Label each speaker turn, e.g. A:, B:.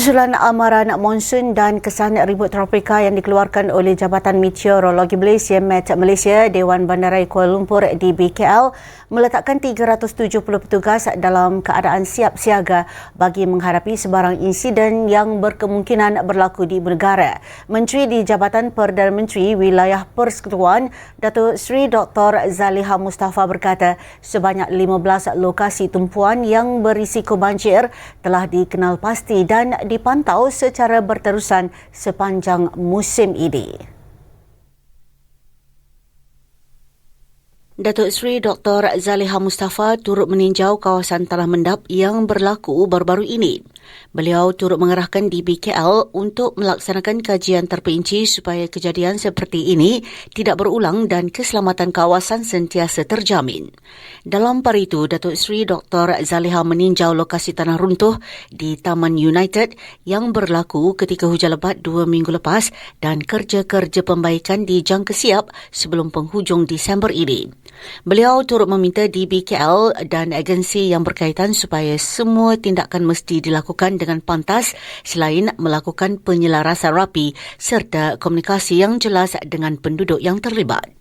A: Susulan amaran monsun dan kesan ribut tropika yang dikeluarkan oleh Jabatan Meteorologi Malaysia Met Malaysia Dewan Bandaraya Kuala Lumpur di BKL meletakkan 370 petugas dalam keadaan siap siaga bagi menghadapi sebarang insiden yang berkemungkinan berlaku di negara. Menteri di Jabatan Perdana Menteri Wilayah Persekutuan Datuk Seri Dr. Zaliha Mustafa berkata sebanyak 15 lokasi tumpuan yang berisiko banjir telah dikenal pasti dan dipantau secara berterusan sepanjang musim ini. Datuk Seri Dr. Zaliha Mustafa turut meninjau kawasan tanah mendap yang berlaku baru-baru ini. Beliau turut mengerahkan DBKL untuk melaksanakan kajian terperinci supaya kejadian seperti ini tidak berulang dan keselamatan kawasan sentiasa terjamin. Dalam par itu, Datuk Seri Dr. Zaliha meninjau lokasi tanah runtuh di Taman United yang berlaku ketika hujan lebat dua minggu lepas dan kerja-kerja pembaikan dijangka siap sebelum penghujung Disember ini. Beliau turut meminta DBKL dan agensi yang berkaitan supaya semua tindakan mesti dilakukan dengan pantas selain melakukan penyelarasan rapi serta komunikasi yang jelas dengan penduduk yang terlibat.